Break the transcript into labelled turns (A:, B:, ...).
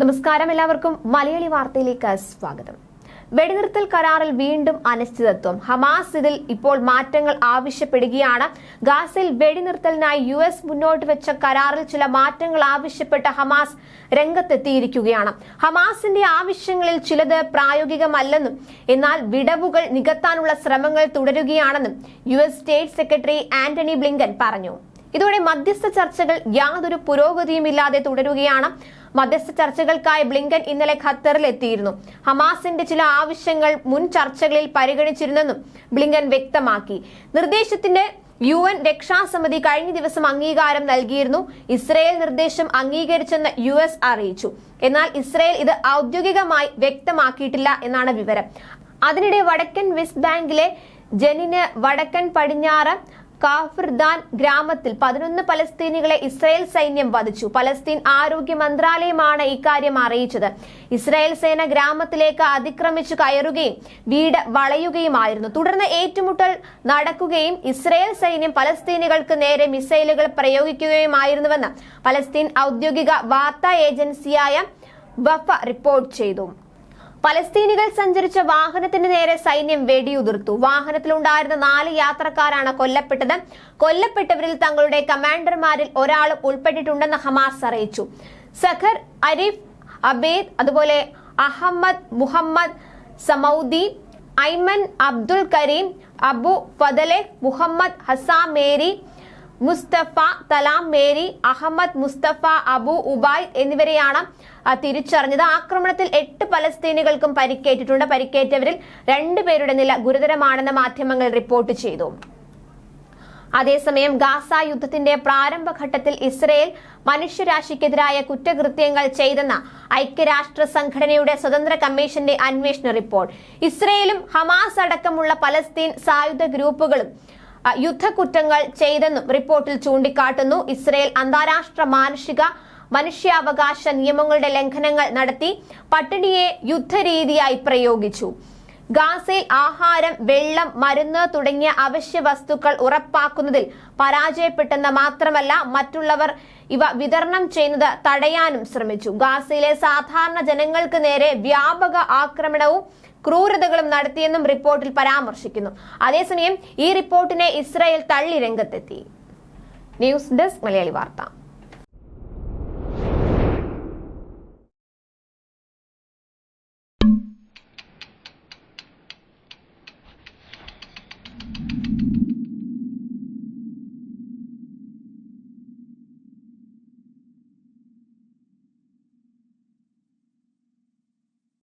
A: നമസ്കാരം എല്ലാവർക്കും. മലയാളി വാർത്തയിലേക്ക് സ്വാഗതം. വെടിനിർത്തൽ കരാറിൽ വീണ്ടും അനിശ്ചിതത്വം. ഹമാസ് ഇതിൽ ഇപ്പോൾ മാറ്റങ്ങൾ ആവശ്യപ്പെടുകയാണ്. ഗാസയിൽ വെടിനിർത്തലിനായി യു എസ് മുന്നോട്ട് വെച്ച കരാറിൽ ചില മാറ്റങ്ങൾ ആവശ്യപ്പെട്ട ഹമാസ് രംഗത്തെത്തിയിരിക്കുകയാണ്. ഹമാസിന്റെ ആവശ്യങ്ങളിൽ ചിലത് പ്രായോഗികമല്ലെന്നും എന്നാൽ വിടവുകൾ നികത്താനുള്ള ശ്രമങ്ങൾ തുടരുകയാണെന്നും U S state secretary Antony Blinken പറഞ്ഞു. ഇതോടെ മധ്യസ്ഥ ചർച്ചകൾ യാതൊരു പുരോഗതിയുമില്ലാതെ തുടരുകയാണ്. മധ്യസ്ഥ ചർച്ചകൾക്കായി ബ്ലിങ്കൻ ഇന്നലെ ഖത്തറിൽ എത്തിയിരുന്നു ഹമാസിന്റെ ചില ആവശ്യങ്ങൾ മുൻ ചർച്ചകളിൽ പരിഗണിച്ചിരുന്നെന്നും ബ്ലിങ്കൻ വ്യക്തമാക്കി. നിർദ്ദേശത്തിന്റെ യു എൻ രക്ഷാസമിതി കഴിഞ്ഞ ദിവസം അംഗീകാരം നൽകിയിരുന്നു. ഇസ്രയേൽ നിർദ്ദേശം അംഗീകരിച്ചെന്ന് യു എസ് അറിയിച്ചു. എന്നാൽ ഇസ്രയേൽ ഇത് ഔദ്യോഗികമായി വ്യക്തമാക്കിയിട്ടില്ല എന്നാണ് വിവരം. അതിനിടെ വടക്കൻ വെസ്റ്റ് ബാങ്കിലെ ജനിന് വടക്കൻ പടിഞ്ഞാറ് കാഫിർദാൻ ഗ്രാമത്തിൽ പതിനൊന്ന് പലസ്തീനികളെ ഇസ്രായേൽ സൈന്യം വധിച്ചു. പലസ്തീൻ ആരോഗ്യ മന്ത്രാലയമാണ് ഇക്കാര്യം അറിയിച്ചത്. ഇസ്രായേൽ സേന ഗ്രാമത്തിലേക്ക് അതിക്രമിച്ചു കയറുകയും വീട് വളയുകയുമായിരുന്നു. തുടർന്ന് ഏറ്റുമുട്ടൽ നടക്കുകയും ഇസ്രായേൽ സൈന്യം പലസ്തീനികൾക്ക് നേരെ മിസൈലുകൾ പ്രയോഗിക്കുകയുമായിരുന്നുവെന്ന് പലസ്തീൻ ഔദ്യോഗിക വാർത്താ ഏജൻസിയായ വഫ റിപ്പോർട്ട് ചെയ്തു. പലസ്തീനികൾ സഞ്ചരിച്ച വാഹനത്തിന് നേരെ സൈന്യം വെടിയുതിർത്തു. വാഹനത്തിലുണ്ടായിരുന്ന നാല് യാത്രക്കാരാണ് കൊല്ലപ്പെട്ടത്. കൊല്ലപ്പെട്ടവരിൽ തങ്ങളുടെ കമാൻഡർമാരിൽ ഒരാളും ഉൾപ്പെട്ടിട്ടുണ്ടെന്ന് ഹമാസ് അറിയിച്ചു. സഖർ അരിഫ് അബേദ് അതുപോലെ Ahmed Muhammad Samoudi Ayman Abdul Karim Abu Fadle Muhammad Hazam Mari Mustafa Talam Mari Ahmed Mustafa Abu Ubai എന്നിവരെയാണ് തിരിച്ചറിഞ്ഞത്. ആക്രമണത്തിൽ എട്ട് പലസ്തീനികൾക്കും പരിക്കേറ്റിട്ടുണ്ട്. പരിക്കേറ്റവരിൽ രണ്ടുപേരുടെ നില ഗുരുതരമാണെന്ന് മാധ്യമങ്ങൾ റിപ്പോർട്ട് ചെയ്തു. അതേസമയം ഗാസ യുദ്ധത്തിന്റെ പ്രാരംഭഘട്ടത്തിൽ ഇസ്രയേൽ മനുഷ്യരാശിക്കെതിരായ കുറ്റകൃത്യങ്ങൾ ചെയ്തെന്ന ഐക്യരാഷ്ട്ര സംഘടനയുടെ സ്വതന്ത്ര കമ്മീഷന്റെ അന്വേഷണ റിപ്പോർട്ട്. ഇസ്രയേലും ഹമാസ് അടക്കമുള്ള പലസ്തീൻ സായുധ ഗ്രൂപ്പുകളും യുദ്ധക്കുറ്റങ്ങൾ ചെയ്തെന്നും റിപ്പോർട്ടിൽ ചൂണ്ടിക്കാട്ടുന്നു. ഇസ്രയേൽ അന്താരാഷ്ട്ര മാനുഷിക മനുഷ്യാവകാശ നിയമങ്ങളുടെ ലംഘനങ്ങൾ നടത്തി പട്ടിണിയെ യുദ്ധരീതിയായി പ്രയോഗിച്ചു. ഗാസയിൽ ആഹാരം വെള്ളം മരുന്ന് തുടങ്ങിയ അവശ്യ വസ്തുക്കൾ ഉറപ്പാക്കുന്നതിൽ പരാജയപ്പെട്ടെന്ന് മാത്രമല്ല മറ്റുള്ളവർ ഇവ വിതരണം ചെയ്യുന്നത് തടയാനും ശ്രമിച്ചു. ഗാസയിലെ സാധാരണ ജനങ്ങൾക്ക് നേരെ വ്യാപക ആക്രമണവും ക്രൂരതകളും നടത്തിയെന്നും റിപ്പോർട്ടിൽ പരാമർശിക്കുന്നു. അതേസമയം ഈ റിപ്പോർട്ടിനെ ഇസ്രായേൽ തള്ളി രംഗത്തെത്തി. ന്യൂസ് ഡെസ്ക് മലയാളി വാർത്ത.